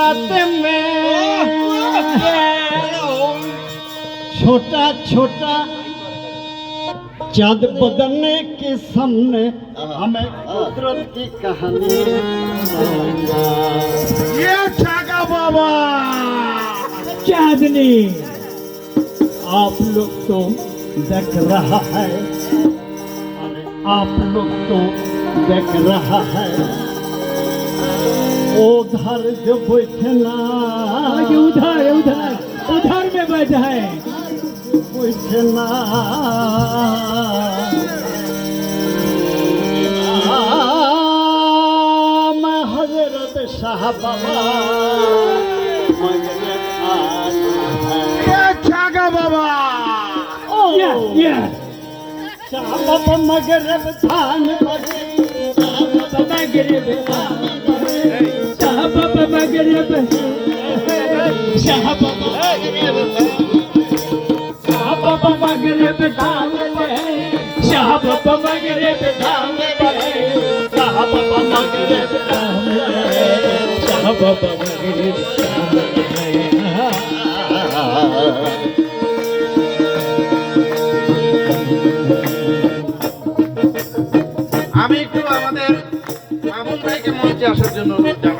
रात में छोटा छोटा चाँद बदलने के सामने हमें कुदरत की कहानी ये छागा बाबा। चांदनी आप लोग तो देख रहा है। आप लोग तो देख रहा है। उधर जो बैठना उधर उधर उधर में बैठा है बैठना मैं हजरत शाह बाबा मगन आना है ये छागा बाबा Yes, yes. शाहब मगरब धान बजे मगरब साहब আমি একটু আমাদের মামুন ভাইকে মঞ্চে আসার জন্য অনুরোধ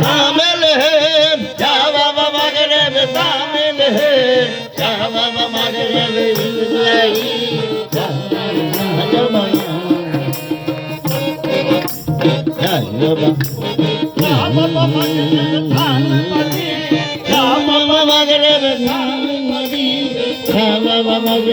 शामिल है जावा बाबा गरीब शामिल है जावा बाबा गरीब Baba Baba Baba Baba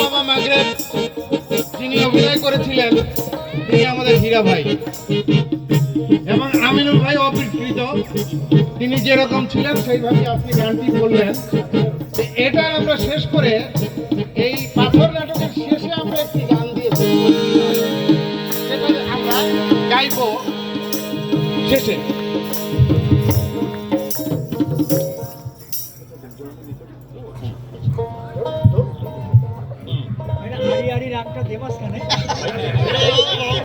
বাবা মাগরেব যিনি অভিনয় করেছিলেন, তিনি আমাদের হীরা ভাই। এবং আমিনুল ভাই অবিকৃত, তিনি যেরকম ছিলেন, সেইভাবে আপনি গানটি বললেন। এটা আমরা শেষ করে এই পাথর নাটকের শেষে আমরা একটি গান দিয়ে ফেলব। সেটা আমরা গাইব শেষে। আড়ি রাগটা দেবাস কানে?